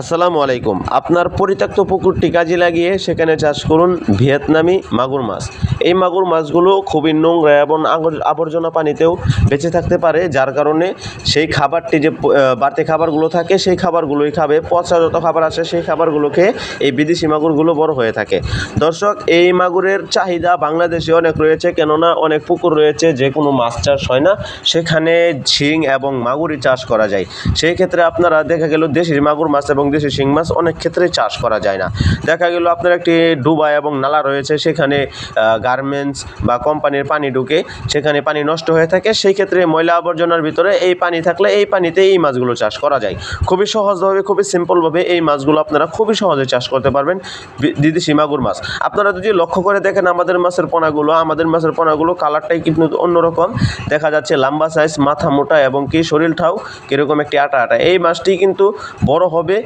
আসসালামু আলাইকুম। আপনার পরিত্যক্ত পুকুরটি কাজে লাগিয়ে সেখানে চাষ করুন ভিয়েতনামি মাগুর মাছ। এই মাগুর মাছগুলো খুবই নোংরা এবং আবর্জনা পানিতেও বেঁচে থাকতে পারে, যার কারণে সেই খাবারটি যে বাড়তি খাবারগুলো থাকে, সেই খাবারগুলোই খাবে। পচা যত খাবার আসে সেই খাবারগুলো খেয়ে এই বিদেশি মাগুরগুলো বড় হয়ে থাকে। দর্শক, এই মাগুরের চাহিদা বাংলাদেশে অনেক রয়েছে, কেননা অনেক পুকুর রয়েছে যে কোনো মাছ চাষ হয় না। সেখানে ঝিং এবং মাগুরি চাষ করা যায়। সেই ক্ষেত্রে আপনারা দেখা গেল দেশি মাগুর মাছ এবং দেশি শিং মাছ অনেক ক্ষেত্রে চাষ করা যায় না। দেখা গেল আপনার একটি ডুবা এবং নালা রয়েছে, সেখানে গার্মেন্টস বা কোম্পানির পানি ঢুকে সেখানে পানি নষ্ট হয়ে থাকে। সেই ক্ষেত্রে ময়লা আবর্জনার ভিতরে এই পানি থাকলে এই পানিতে এই মাছগুলো চাষ করা যায়। খুবই সহজভাবে, খুবই সিম্পলভাবে এই মাছগুলো আপনারা খুবই সহজে চাষ করতে পারবেন বিদেশি মাগুর মাছ। আপনারা যদি লক্ষ্য করে দেখেন, আমাদের মাছের পোনাগুলো, আমাদের মাছের পোনাগুলো কালারটাই কিন্তু অন্যরকম। দেখা যাচ্ছে লম্বা সাইজ মাথা মোটা এবং কি শরীরটাও কীরকম একটি আটা আটা এই মাছটি কিন্তু বড় হবে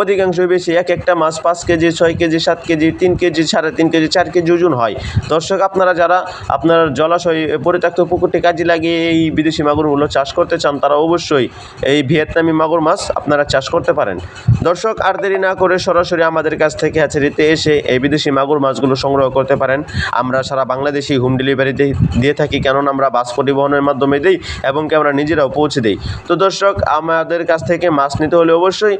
অধিকাংশ বেশি, এক একটা মাছ পাঁচ কেজি, ছয় কেজি, সাত কেজি, তিন কেজি, সাড়ে তিন কেজি, চার কেজি ওজন হয়। দর্শক, আপনারা যারা আপনার জলাশয় পরিত্যক্ত পুকুরটি কাজে লাগিয়ে এই বিদেশি মাগুরগুলো চাষ করতে চান, তারা অবশ্যই এই ভিয়েতনামি মাগুর মাছ আপনারা চাষ করতে পারেন। দর্শক, আর দেরি না করে সরাসরি আমাদের কাছ থেকে হ্যাচারিতে এসে এই বিদেশি মাগুর মাছগুলো সংগ্রহ করতে পারেন। আমরা সারা বাংলাদেশি হোম ডেলিভারি দিয়ে থাকি, কেননা আমরা বাস পরিবহনের মাধ্যমে দিই এবং কি আমরা নিজেরাও পৌঁছে দিই। তো দর্শক, আমাদের কাছ থেকে মাছ নিতে হলে অবশ্যই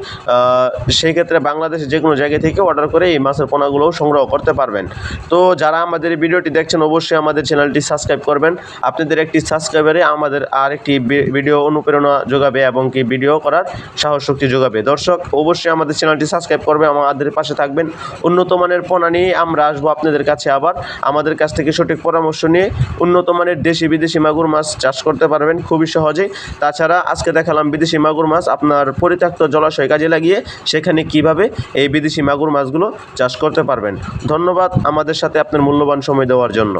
সেই ক্ষেত্রে বাংলাদেশের যে কোনো জায়গা থেকে অর্ডার করে এই মাছের পোনাগুলোও সংগ্রহ করতে পারবেন। তো যারা আমাদের ভিডিওটি দেখছেন, অবশ্যই আমাদের চ্যানেলটি সাবস্ক্রাইব করবেন। আপনাদের একটি সাবস্ক্রাইবারে আমাদের আর একটি ভিডিও অনুপ্রেরণা যোগাবে এবং কি ভিডিও করার সাহস শক্তি যোগাবে। দর্শক, অবশ্যই আমাদের চ্যানেলটি সাবস্ক্রাইব করবে আমাদের পাশে থাকবেন। উন্নত মানের পোনা নিয়ে আমরা আসব আপনাদের কাছে আবার। আমাদের কাছ থেকে সঠিক পরামর্শ নিয়ে উন্নত মানের দেশি বিদেশি মাগুর মাছ চাষ করতে পারবেন খুবই সহজেই। তাছাড়া আজকে দেখালাম বিদেশি মাগুর মাছ। আপনার পরিত্যক্ত জলাশয় কাজে লাগিয়ে সেখানে কীভাবে এই বিদেশি মাগুর মাছগুলো চাষ করতে পারবেন। ধন্যবাদ আমাদের সাথে আপনার মূল্যবান সময় দেওয়ার জন্য।